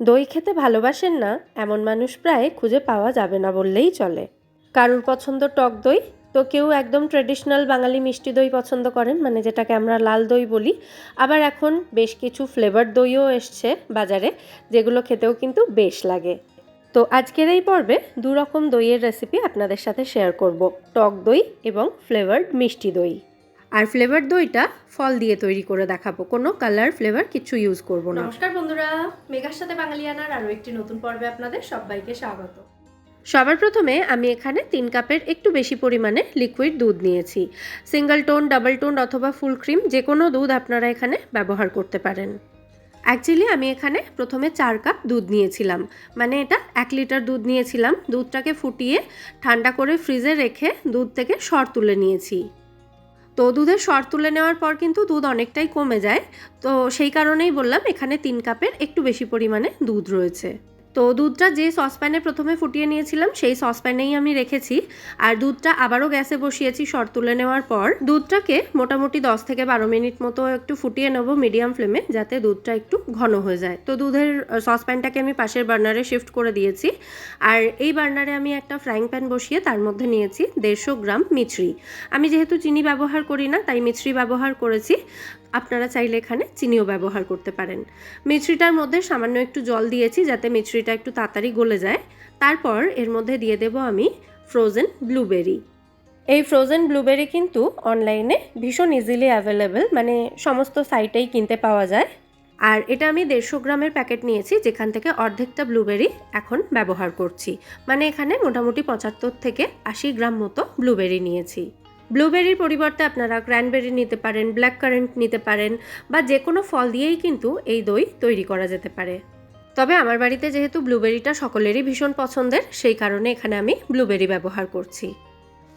দই খেতে ভালোবাসেন না, এমন মানুষ প্রায় খুঁজে পাওয়া যাবে না বললেই চলে। কারুর পছন্দ টক দই? তো কেউ একদম ট্রেডিশনাল বাঙালি মিষ্টি দই পছন্দ করেন মানে যেটাকে আমরা লাল দই বলি। আবার এখন বেশ কিছু ফ্লেভার দইও এসছে বাজারে, যেগুলো খেতেও কিন্তু বেশ লাগে। তো আজকের এই পর্বে দু রকম দইয়ের রেসিপি আপনাদের সাথে শেয়ার করব। টক দই এবং ফ্লেভার্ড মিষ্টি দই। আর ফ্লেভার দইটা ফল দিয়ে তৈরি করে দেখাবো। কোনো কালার ফ্লেভার কিছু ইউজ করব না। নমস্কার বন্ধুরা মেঘার সাথে বাঙালিয়ানার আরও একটি নতুন পর্বে আপনাদের সবাইকে স্বাগত। সবার প্রথমে আমি এখানে তিন কাপের একটু বেশি পরিমাণে লিকুইড দুধ নিয়েছি। সিঙ্গেল টোন ডাবল টোন অথবা ফুল ক্রিম যে কোনো দুধ আপনারা এখানে ব্যবহার করতে পারেন। অ্যাকচুয়ালি আমি এখানে প্রথমে চার কাপ দুধ নিয়েছিলাম। মানে এটা এক লিটার দুধ নিয়েছিলাম। দুধটাকে ফুটিয়ে ঠান্ডা করে ফ্রিজে রেখে দুধ থেকে সর তুলে নিয়েছি। তো দুধের সর তুলে নেওয়ার পর কিন্তু দুধ অনেকটাই কমে যায়। তো সেই কারণেই বললাম এখানে তিন কাপের একটু বেশি পরিমাণে দুধ রয়েছে। তো দুধটা যে সসপ্যানে প্রথমে ফুটিয়ে নিয়েছিলাম, সেই সসপ্যানেই আমি রেখেছি। আর দুধটা আবারও গ্যাসে বসিয়েছি সর তুলে নেওয়ার পর। দুধটাকে মোটামুটি দশ থেকে বারো মিনিট মতো একটু ফুটিয়ে নেব মিডিয়াম ফ্লেমে, যাতে দুধটা একটু ঘন হয়ে যায়। তো দুধের সসপ্যানটাকে আমি পাশের বার্নারে শিফট করে দিয়েছি। আর এই বার্নারে আমি একটা ফ্রাইং প্যান বসিয়ে তার মধ্যে নিয়েছি দেড়শো গ্রাম মিছরি। আমি যেহেতু চিনি ব্যবহার করি না, তাই মিছরি ব্যবহার করেছি। আপনারা চাইলে এখানে চিনিও ব্যবহার করতে পারেন। মিছরিটার মধ্যে সামান্য একটু জল দিয়েছি যাতে মিছরিটা একটু তাড়াতাড়ি গলে যায়। তারপর এর মধ্যে দিয়ে দেব আমি ফ্রোজেন ব্লুবেরি এই ফ্রোজেন ব্লুবেরি কিন্তু অনলাইনে ভীষণ ইজিলি অ্যাভেলেবেল মানে সমস্ত সাইটেই কিনতে পাওয়া যায়। আর এটা আমি দেড়শো গ্রামের প্যাকেট নিয়েছি, যেখান থেকে অর্ধেকটা ব্লুবেরি এখন ব্যবহার করছি। মানে এখানে মোটামুটি পঁচাত্তর থেকে আশি গ্রাম মতো ব্লুবেরি নিয়েছি। ব্লুবেরির পরিবর্তে আপনারা ক্র্যানবেরি নিতে পারেন, ব্ল্যাক কারেন্ট নিতে পারেন, বা যে কোনো ফল দিয়েই কিন্তু এই দই তৈরি করা যেতে পারে। তবে আমার বাড়িতে যেহেতু ব্লুবেরিটা সকলেরই ভীষণ পছন্দের, সেই কারণে এখানে আমি ব্লুবেরি ব্যবহার করছি।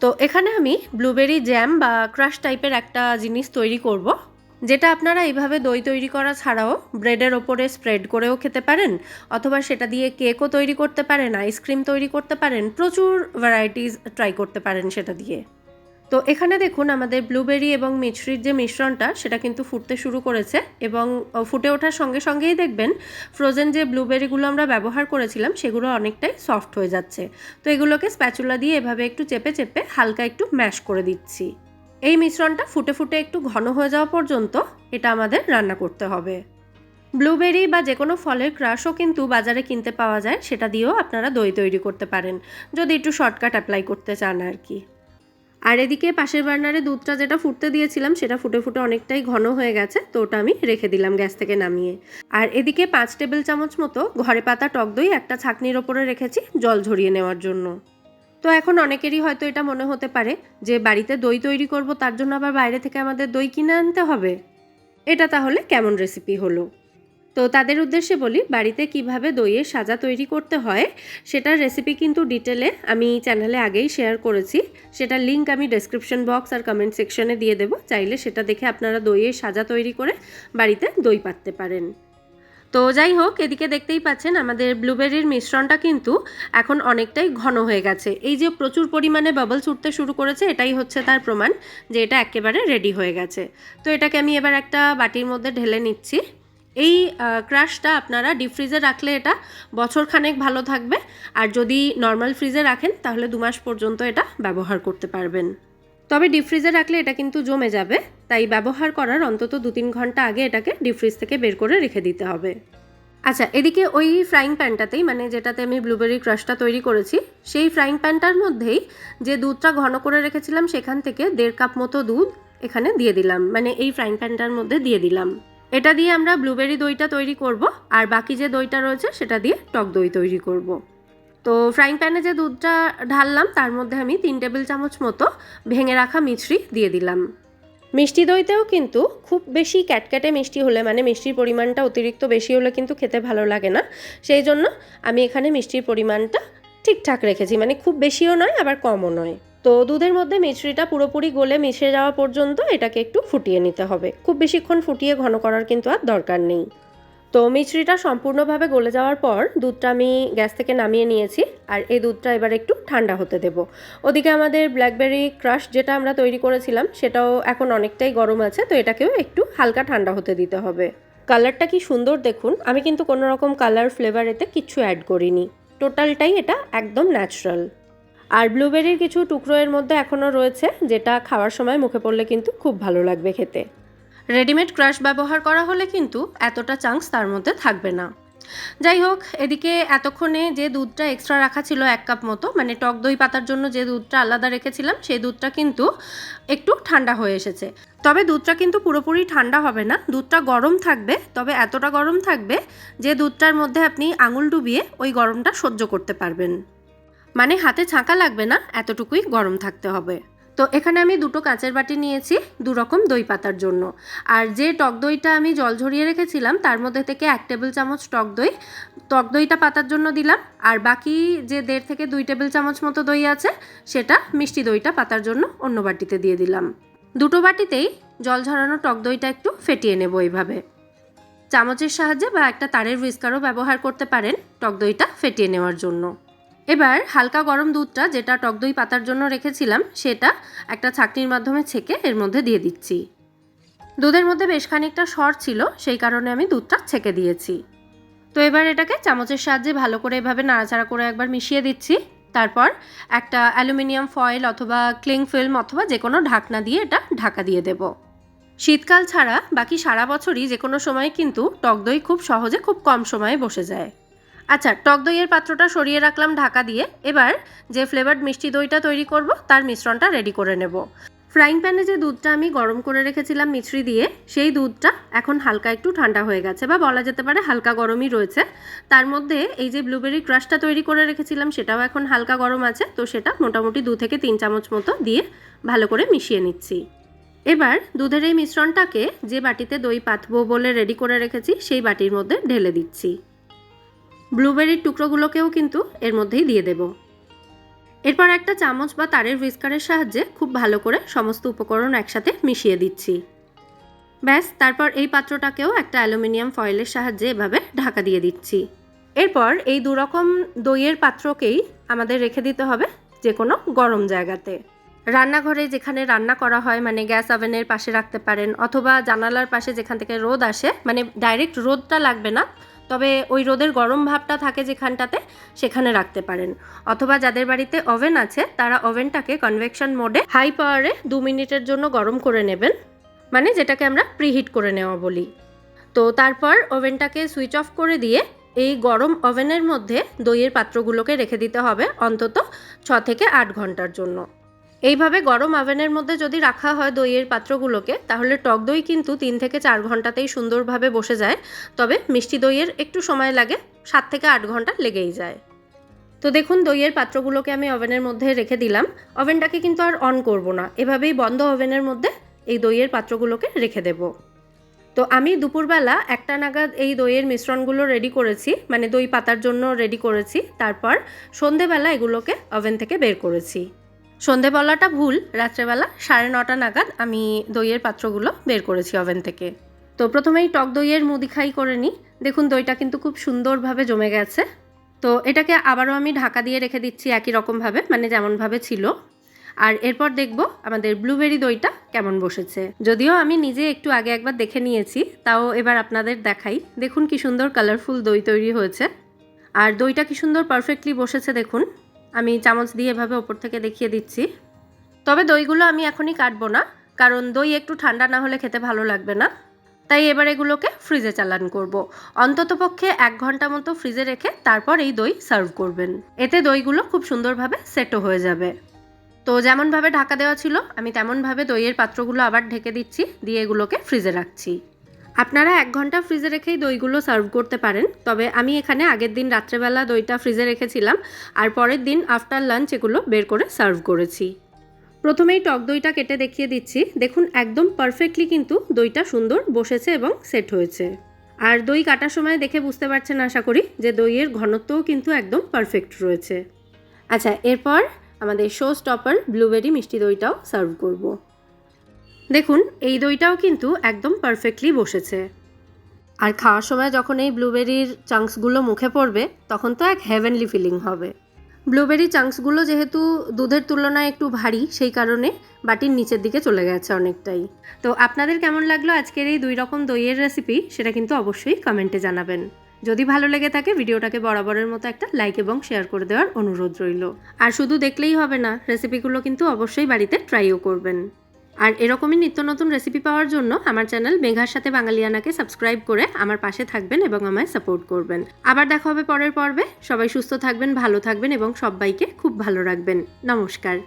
তো এখানে আমি ব্লুবেরি জ্যাম বা ক্রাশ টাইপের একটা জিনিস তৈরি করব, যেটা আপনারা এইভাবে দই তৈরি করা ছাড়াও ব্রেডের ওপরে স্প্রেড করেও খেতে পারেন, অথবা সেটা দিয়ে কেকও তৈরি করতে পারেন, আইসক্রিম তৈরি করতে পারেন, প্রচুর ভ্যারাইটিস ট্রাই করতে পারেন সেটা দিয়ে। তো এখানে দেখুন আমাদের ব্লুবেরি এবং মিছরির যে মিশ্রণটা, সেটা কিন্তু ফুটতে শুরু করেছে এবং ফুটে ওঠার সঙ্গে সঙ্গেই দেখবেন ফ্রোজেন যে ব্লুবেরিগুলো আমরা ব্যবহার করেছিলাম, সেগুলো অনেকটাই সফট হয়ে যাচ্ছে। তো এগুলোকে স্প্যাচুলা দিয়ে এভাবে একটু চেপে চেপে হালকা একটু ম্যাশ করে দিচ্ছি। এই মিশ্রণটা ফুটে ফুটে একটু ঘন হয়ে যাওয়া পর্যন্ত এটা আমাদের রান্না করতে হবে। ব্লুবেরি বা যে কোনো ফলের ক্রাশও কিন্তু বাজারে কিনতে পাওয়া যায়, সেটা দিয়েও আপনারা দই তৈরি করতে পারেন। যদি একটু শর্টকাট অ্যাপ্লাই করতে চান আর কি। আর এদিকে পাশের বার্নারে দুধটা যেটা ফুটতে দিয়েছিলাম, সেটা ফুটে ফুটে অনেকটাই ঘন হয়ে গেছে, তো ওটা আমি রেখে দিলাম গ্যাস থেকে নামিয়ে। আর এদিকে পাঁচ টেবিল চামচ মতো ঘরে পাতা টক দই একটা ছাকনির ওপরে রেখেছি জল ঝরিয়ে নেওয়ার জন্য। তো এখন অনেকেরই হয়তো এটা মনে হতে পারে যে বাড়িতে দই তৈরি করব, তার জন্য আবার বাইরে থেকে আমাদের দই কিনে আনতে হবে। এটা তাহলে কেমন রেসিপি হলো? তো তাদের উদ্দেশ্যে বলি, বাড়িতে কীভাবে দইয়ের সাজা তৈরি করতে হয় সেটার রেসিপি কিন্তু ডিটেলে আমি চ্যানেলে আগেই শেয়ার করেছি। সেটার লিঙ্ক আমি ডেসক্রিপশন বক্স আর কমেন্ট সেকশনে দিয়ে দেবো। চাইলে সেটা দেখে আপনারা দইয়ের সাজা তৈরি করে বাড়িতে দই পাততে পারেন। তো যাই হোক, এদিকে দেখতেই পাচ্ছেন আমাদের ব্লুবেরির মিশ্রণটা কিন্তু এখন অনেকটাই ঘন হয়ে গেছে। এই যে প্রচুর পরিমাণে বাবলস উঠতে শুরু করেছে, এটাই হচ্ছে তার প্রমাণ যে এটা একেবারে রেডি হয়ে গেছে। তো এটাকে আমি এবার একটা বাটির মধ্যে ঢেলে নিচ্ছি। এই ক্রাশটা আপনারা ডিপ ফ্রিজে রাখলে এটা বছর খানেক ভালো থাকবে। আর যদি নর্মাল ফ্রিজে রাখেন, তাহলে দু মাস পর্যন্ত এটা ব্যবহার করতে পারবেন। তবে ডিপ ফ্রিজে রাখলে এটা কিন্তু জমে যাবে। তাই ব্যবহার করার অন্তত দু তিন ঘণ্টা আগে এটাকে ডিপ ফ্রিজ থেকে বের করে রেখে দিতে হবে। আচ্ছা এদিকে ওই ফ্রাইং প্যানটাতেই মানে যেটাতে আমি ব্লুবেরি ক্রাশটা তৈরি করেছি, সেই ফ্রাইং প্যানটার মধ্যেই যে দুধটা ঘন করে রেখেছিলাম, সেখান থেকে দেড় কাপ মতো দুধ এখানে দিয়ে দিলাম। মানে এই ফ্রাইং প্যানটার মধ্যে দিয়ে দিলাম। এটা দিয়ে আমরা ব্লুবেরি দইটা তৈরি করব, আর বাকি যে দইটা রয়েছে সেটা দিয়ে টক দই তৈরি করব। তো ফ্রাইং প্যানে যে দুধটা ঢাললাম, তার মধ্যে আমি তিন টেবিল চামচ মতো ভেঙে রাখা মিছরি দিয়ে দিলাম। মিষ্টি দইতেও কিন্তু খুব বেশি ক্যাটক্যাটে মিষ্টি হলে মানে মিষ্টির পরিমাণটা অতিরিক্ত বেশি হলে কিন্তু খেতে ভালো লাগে না। সেই জন্য আমি এখানে মিষ্টির পরিমাণটা ঠিকঠাক রেখেছি মানে খুব বেশিও নয়, আবার কমও নয়। তো দুধের মধ্যে মিশ্রিটা পুরোপুরি গলে মিশে যাওয়া পর্যন্ত এটাকে একটু ফুটিয়ে নিতে হবে। খুব বেশিক্ষণ ফুটিয়ে ঘন করার কিন্তু আর দরকার নেই। তো মিশ্রিটা সম্পূর্ণভাবে গলে যাওয়ার পর দুধটা আমি গ্যাস থেকে নামিয়ে নিয়েছি আর এই দুধটা এবার একটু ঠান্ডা হতে দেব। ওদিকে আমাদের ব্ল্যাকবেরি ক্রাশ যেটা আমরা তৈরি করেছিলাম সেটাও এখন অনেকটাই গরম আছে, তো এটাকেও একটু হালকা ঠান্ডা হতে দিতে হবে। কালারটা কি সুন্দর দেখুন, আমি কিন্তু কোনো রকম কালার ফ্লেভার এতে কিচ্ছু অ্যাড করিনি। টোটালটাই এটা একদম ন্যাচারাল। আর ব্লুবেরির কিছু টুকরো এর মধ্যে এখনও রয়েছে, যেটা খাওয়ার সময় মুখে পড়লে কিন্তু খুব ভালো লাগবে খেতে। রেডিমেড ক্রাশ ব্যবহার করা হলে কিন্তু এতটা চান্স তার মধ্যে থাকবে না। যাই হোক, এদিকে এতক্ষণে যে দুধটা এক্সট্রা রাখা ছিল এক কাপ মতো মানে টক দই পাতার জন্য যে দুধটা আলাদা রেখেছিলাম, সেই দুধটা কিন্তু একটু ঠান্ডা হয়ে এসেছে। তবে দুধটা কিন্তু পুরোপুরি ঠান্ডা হবে না, দুধটা গরম থাকবে, তবে এতটা গরম থাকবে যে দুধটার মধ্যে আপনি আঙুল ডুবিয়ে ওই গরমটা সহ্য করতে পারবেন। মানে হাতে ছাঁকা লাগবে না, এতটুকুই গরম থাকতে হবে। তো এখানে আমি দুটো কাঁচের বাটি নিয়েছি, দু রকম দই পাতার জন্য। আর যে টক দইটা আমি জল ঝরিয়ে রেখেছিলাম, তার মধ্যে থেকে এক টেবিল চামচ টক দই। টক দইটা পাতার জন্য দিলাম, আর বাকি যে দেড় থেকে দুই টেবিল চামচ মতো দই আছে, সেটা মিষ্টি দইটা পাতার জন্য অন্য বাটিতে দিয়ে দিলাম। দুটো বাটিতেই জল ঝরানো টক দইটা একটু ফেটিয়ে নেব এইভাবে। চামচের সাহায্যে বা একটা তারের হুইস্কারও ব্যবহার করতে পারেন টক দইটা ফেটিয়ে নেওয়ার জন্য। এবার হালকা গরম দুধটা যেটা টক দই পাতার জন্য রেখেছিলাম, সেটা একটা ছাকনির মাধ্যমে ছেঁকে এর মধ্যে দিয়ে দিচ্ছি। দুধের মধ্যে বেশ খানিকটা সর ছিল, সেই কারণে আমি দুধটা ছেঁকে দিয়েছি। তো এবার এটাকে চামচের সাহায্যে ভালো করে এভাবে নাড়াচাড়া করে একবার মিশিয়ে দিচ্ছি। তারপর একটা অ্যালুমিনিয়াম ফয়েল অথবা ক্লিং ফিল্ম অথবা যে কোনো ঢাকনা দিয়ে এটা ঢাকা দিয়ে দেব। শীতকাল ছাড়া বাকি সারা বছরই যে কোনো সময় কিন্তু টক দই খুব সহজে খুব কম সময়ে বসে যায়। আচ্ছা টক দইয়ের পাত্রটা সরিয়ে রাখলাম ঢাকা দিয়ে। এবার যে ফ্লেভার্ড মিষ্টি দইটা তৈরি করব, তার মিশ্রণটা রেডি করে নেব। ফ্রাইং প্যানে যে দুধটা আমি গরম করে রেখেছিলাম মিছরি দিয়ে, সেই দুধটা এখন হালকা একটু ঠান্ডা হয়ে গেছে বা বলা যেতে পারে হালকা গরমই রয়েছে। তার মধ্যে এই যে ব্লুবেরি ক্রাশটা তৈরি করে রেখেছিলাম, সেটাও এখন হালকা গরম আছে, তো সেটা মোটামুটি দু থেকে তিন চামচ মতো দিয়ে ভালো করে মিশিয়ে নিচ্ছি। এবার দুধের এই মিশ্রণটাকে যে বাটিতে দই পাতবো বলে রেডি করে রেখেছি, সেই বাটির মধ্যে ঢেলে দিচ্ছি। ব্লুবেরির টুকরোগুলোকেও কিন্তু এর মধ্যেই দিয়ে দেব। এরপর একটা চামচ বা তারের হুইস্কারের সাহায্যে খুব ভালো করে সমস্ত উপকরণ একসাথে মিশিয়ে দিচ্ছি। ব্যাস, তারপর এই পাত্রটাকেও একটা অ্যালুমিনিয়াম ফয়েলের সাহায্যে এভাবে ঢাকা দিয়ে দিচ্ছি। এরপর এই দুরকম দইয়ের পাত্রকেই আমাদের রেখে দিতে হবে যে কোনো গরম জায়গাতে। রান্নাঘরে যেখানে রান্না করা হয় মানে গ্যাস ওভেনের পাশে রাখতে পারেন, অথবা জানালার পাশে যেখান থেকে রোদ আসে মানে ডাইরেক্ট রোদটা লাগবে না তবে ওই রোদের গরম ভাবটা থাকে যেখানটাতে, সেখানে রাখতে পারেন। অথবা যাদের বাড়িতে ওভেন আছে, তারা ওভেনটাকে কনভেকশন মোডে হাই পাওয়ারে দু মিনিটের জন্য গরম করে নেবেন। মানে যেটাকে আমরা প্রিহিট করে নেওয়া বলি। তো তারপর ওভেনটাকে সুইচ অফ করে দিয়ে, এই গরম ওভেনের মধ্যে দইয়ের পাত্রগুলোকে রেখে দিতে হবে অন্তত ছ থেকে আট ঘণ্টার জন্য। এইভাবে গরম ওভেনের মধ্যে যদি রাখা হয় দইয়ের পাত্রগুলোকে, তাহলে টক দই কিন্তু তিন থেকে চার ঘন্টাতেই সুন্দরভাবে বসে যায়। তবে মিষ্টি দইয়ের একটু সময় লাগে, সাত থেকে আট ঘণ্টা লেগেই যায়। তো দেখুন, দইয়ের পাত্রগুলোকে আমি ওভেনের মধ্যে রেখে দিলাম। ওভেনটাকে কিন্তু আর অন করব না। এভাবেই বন্ধ ওভেনের মধ্যে এই দইয়ের পাত্রগুলোকে রেখে দেব। তো আমি দুপুরবেলা একটা নাগাদ এই দইয়ের মিশ্রণগুলো রেডি করেছি মানে দই পাতার জন্য রেডি করেছি। তারপর সন্ধেবেলা এগুলোকে ওভেন থেকে বের করেছি। সন্ধেবেলাটা ভুল, রাত্রেবেলা সাড়ে নটা নাগাদ আমি দইয়ের পাত্রগুলো বের করেছি ওভেন থেকে। তো প্রথমেই টক দইয়ের মুদি খাই করে নিই। দেখুন, দইটা কিন্তু খুব সুন্দরভাবে জমে গেছে। তো এটাকে আবারও আমি ঢাকা দিয়ে রেখে দিচ্ছি একই রকমভাবে মানে যেমনভাবে ছিল। আর এরপর দেখব আমাদের ব্লুবেরি দইটা কেমন বসেছে। যদিও আমি নিজে একটু আগে একবার দেখে নিয়েছি, তাও এবার আপনাদের দেখাই। দেখুন কি সুন্দর কালারফুল দই তৈরি হয়েছে। আর দইটা কি সুন্দর পারফেক্টলি বসেছে, দেখুন। আমি চামচ দিয়ে এভাবে ওপর থেকে দেখিয়ে দিচ্ছি। তবে দইগুলো আমি এখনই কাটবো না, কারণ দই একটু ঠান্ডা না হলে খেতে ভালো লাগবে না। তাই এবার এগুলোকে ফ্রিজে চালান করব। অন্ততপক্ষে এক ঘণ্টা মতো ফ্রিজে রেখে তারপর এই দই সার্ভ করবেন। এতে দইগুলো খুব সুন্দরভাবে সেটও হয়ে যাবে। তো যেমনভাবে ঢাকা দেওয়া ছিল, আমি তেমনভাবে দইয়ের পাত্রগুলো আবার ঢেকে দিচ্ছি, দিয়ে এগুলোকে ফ্রিজে রাখছি। আপনারা এক ঘণ্টা ফ্রিজে রেখেই দইগুলো সার্ভ করতে পারেন, তবে আমি এখানে আগের দিন রাত্রেবেলা দইটা ফ্রিজে রেখেছিলাম, আর পরের দিন আফটার লাঞ্চ এগুলো বের করে সার্ভ করেছি। প্রথমেই টক দইটা কেটে দেখিয়ে দিচ্ছি, দেখুন একদম পারফেক্টলি কিন্তু দইটা সুন্দর বসেছে এবং সেট হয়েছে। আর দই কাটার সময় দেখে বুঝতে পারছেন আশা করি যে দইয়ের ঘনত্বও কিন্তু একদম পারফেক্ট রয়েছে। আচ্ছা এরপর আমাদের শো স্টপার ব্লুবেরি মিষ্টি দইটাও সার্ভ করব। দেখুন, এই দইটাও কিন্তু একদম পারফেক্টলি বসেছে। আর খাওয়ার সময় যখন এই ব্লুবেরির চাংসগুলো মুখে পড়বে, তখন তো এক হেভেনলি ফিলিং হবে। ব্লুবেরি চাংসগুলো যেহেতু দুধের তুলনায় একটু ভারী, সেই কারণে বাটির নিচের দিকে চলে গেছে অনেকটাই। তো আপনাদের কেমন লাগল আজকের এই দুই রকম দইয়ের রেসিপি সেটা কিন্তু অবশ্যই কমেন্টে জানাবেন। যদি ভালো লেগে থাকে, ভিডিওটাকে বরাবরের মতো একটা লাইক এবং শেয়ার করে দেওয়ার অনুরোধ রইল। আর শুধু দেখলেই হবে না রেসিপিগুলো কিন্তু অবশ্যই বাড়িতে ট্রাইও করবেন। আর এরকমই নিত্য নতুন রেসিপি পাওয়ার জন্য আমার চ্যানেল মেঘার সাথে বাঙালিয়ানাকে সাবস্ক্রাইব করে আমার পাশে থাকবেন এবং আমায় সাপোর্ট করবেন। আবার দেখা হবে পরের পর্বে। সবাই সুস্থ থাকবেন, ভালো থাকবেন এবং সবাইকে খুব ভালো রাখবেন। নমস্কার।